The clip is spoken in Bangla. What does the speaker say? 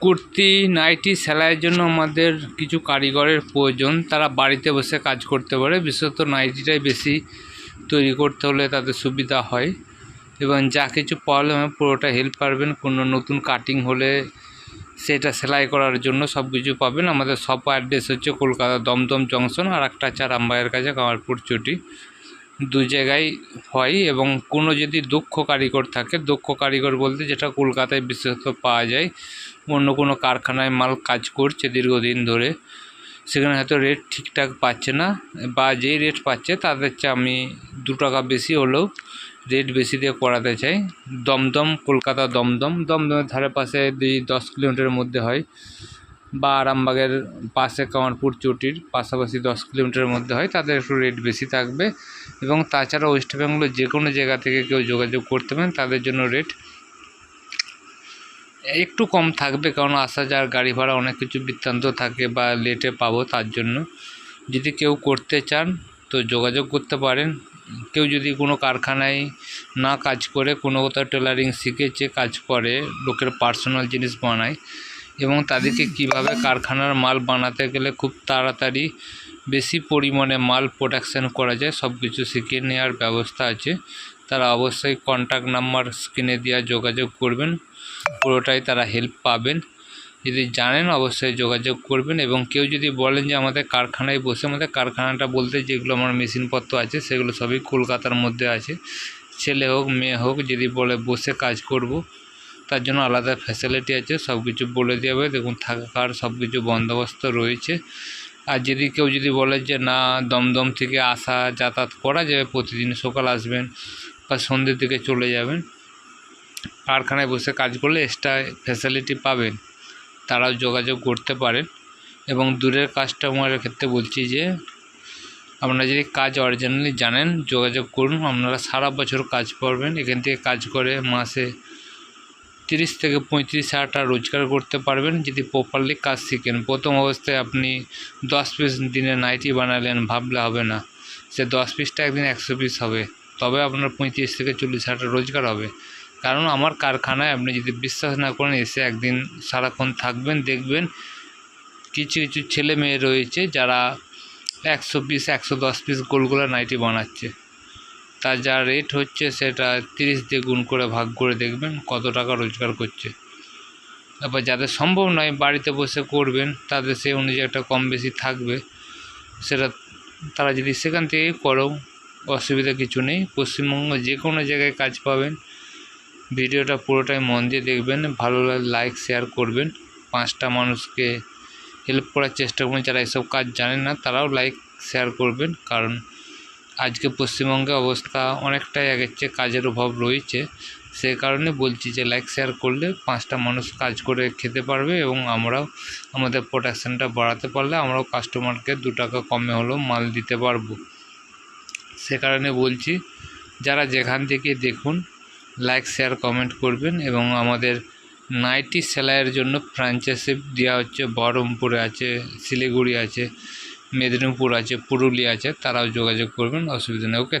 কুর্তি, নাইটি সেলাইয়ের জন্য আমাদের কিছু কারিগরের প্রয়োজন। তারা বাড়িতে বসে কাজ করতে পারে। বিশেষত নাইটিটাই বেশি তৈরি করতে হলে তাদের সুবিধা হয়। এবং যা কিছু প্রবলেম পুরোটা হেল্প পারবেন। কোনো নতুন কাটিং হলে সেটা সেলাই করার জন্য সব কিছু পাবেন। আমাদের সব অ্যাড্রেস হচ্ছে কলকাতা দমদম জংশন আর একটা চার আম্বাইয়ের কাছে কামারপুর চটি। দু জায়গায় হয় এবং কোনো যদি দক্ষ কারিগর থাকে দক্ষ কারিগর বলতে যেটা কলকাতায় বিশেষত পাওয়া যায়, অন্য কোনো কারখানায় মাল কাজ করছে দীর্ঘদিন ধরে, সেখানে হয়তো রেট ঠিকঠাক পাচ্ছে না, বা যেই রেট পাচ্ছে তাদের চেয়ে আমি দু টাকা বেশি হলেও রেট বেশি দিয়ে করাতে চাই। দমদম, কলকাতা দমদম, দমদমের ধারে পাশে দুই দশ কিলোমিটারের মধ্যে হয় বা আরামবাগের পাশে কামারপুর চটির পাশাপাশি দশ কিলোমিটারের মধ্যে হয়, তাদের একটু রেট বেশি থাকবে। এবং তাছাড়া ওয়েস্ট বেঙ্গলের যে কোনো জায়গা থেকে কেউ যোগাযোগ করতে পারেন, তাদের জন্য রেট একটু কম থাকবে, কারণ আসা যাওয়ার গাড়ি ভাড়া অনেক কিছু বৃত্তান্ত থাকে বা লেটে পাবো তার জন্য। যদি কেউ করতে চান, তো যোগাযোগ করতে পারেন। কেউ যদি কোনো কারখানায় না কাজ করে, কোনো কোথাও টেলারিং শিখেছে, কাজ করে, লোকের পার্সোনাল জিনিস বানায় এবং তাদেরকে কীভাবে কারখানার মাল বানাতে গেলে খুব তাড়াতাড়ি বেশি পরিমাণে মাল প্রোডাকশান করা যায় সব কিছু শিখিয়ে নেওয়ার ব্যবস্থা আছে। তারা অবশ্যই কন্ট্যাক্ট নাম্বার স্ক্রিনে দেওয়া যোগাযোগ করবেন, পুরোটাই তারা হেল্প পাবেন। যদি জানেন অবশ্যই যোগাযোগ করবেন এবং কেউ যদি বলেন যে আমাদের কারখানায় বসে, আমাদের কারখানাটা বলতে যেগুলো আমার মেশিনপত্র আছে, সেগুলো সবই কলকাতার মধ্যে আছে। ছেলে হোক, মেয়ে হোক, যদি বলে বসে কাজ করব তার জন্য আলাদা ফ্যাসিলিটি আছে সব কিছু বলে দেওয়া হবে। দেখুন, থাকার সব কিছু বন্দোবস্ত রয়েছে। আর যদি কেউ যদি বলে যে, না, দমদম থেকে আসা, যাতায়াত করা যাবে, প্রতিদিন সকাল আসবেন বা সন্ধ্যের দিকে চলে যাবেন, কারখানায় বসে কাজ করলে এক্সট্রা ফ্যাসিলিটি পাবেন। তারাও যোগাযোগ করতে পারেন। এবং দূরের কাস্টমারের ক্ষেত্রে বলছি যে, আপনারা যদি কাজ অরিজিনালি জানেন, যোগাযোগ করুন। আপনারা সারা বছর কাজ পারবেন এখান থেকে কাজ করে মাসে তিরিশ থেকে পঁয়ত্রিশ হাজার রোজগার করতে পারবেন যদি প্রপারলি কাজ শিখেন। প্রথম অবস্থায় আপনি দশ পিস দিনে নাইটি বানালেন, ভাবলে হবে না। সে দশ পিসটা একদিন একশো পিস হবে। তবে আপনার পঁয়ত্রিশ থেকে চল্লিশ হাজার রোজগার হবে। কারণ আমার কারখানায় আপনি যদি বিশ্বাস না করেন, এসে একদিন সারাক্ষণ থাকবেন, দেখবেন কিছু কিছু ছেলে মেয়ে রয়েছে যারা একশো পিস একশো দশ পিস গোলগোলা নাইটি বানাচ্ছে। তার যা রেট হচ্ছে সেটা তিরিশ দিয়ে গুণ করে ভাগ করে দেখবেন কত টাকা রোজগার করছে। তারপর যাদের সম্ভব নয় বাড়িতে বসে করবেন, তাদের সেই অনুযায়ী একটা কম বেশি থাকবে। সেটা তারা যদি সেখান থেকেই করো অসুবিধা কিছু নেই। পশ্চিমবঙ্গ যে কোনো জায়গায় কাজ পাবেন। ভিডিওটা পুরোটাই মন দিয়ে দেখবেন। ভালো লাইক শেয়ার করবেন। পাঁচটা মানুষকে হেল্প করার চেষ্টা করবেন যারা এসব কাজ জানেন না, তারাও লাইক শেয়ার করবেন। কারণ আজকে পশ্চিমবঙ্গে অবস্থা অনেকটাই আগের চেয়ে কাজের অভাব রয়েছে। সে কারণে বলছি যে লাইক শেয়ার করলে পাঁচটা মানুষ কাজ করে খেতে পারবে এবং আমরাও আমাদের প্রোডাকশানটা বাড়াতে পারলে আমরাও কাস্টমারকে দু টাকা কমে হলেও মাল দিতে পারব। সে কারণে বলছি, যারা যেখান থেকে দেখুন লাইক শেয়ার কমেন্ট করবেন এবং আমাদের নাইটি সেলাইয়ের জন্য ফ্র্যাঞ্চাইজি দেওয়া হচ্ছে, বহরমপুরে আছে, শিলিগুড়ি আছে। মেদিনীপুর আছে পুরুলিয়া আছে তারাও যোগাযোগ করবেন অসুবিধা নেই। ওকে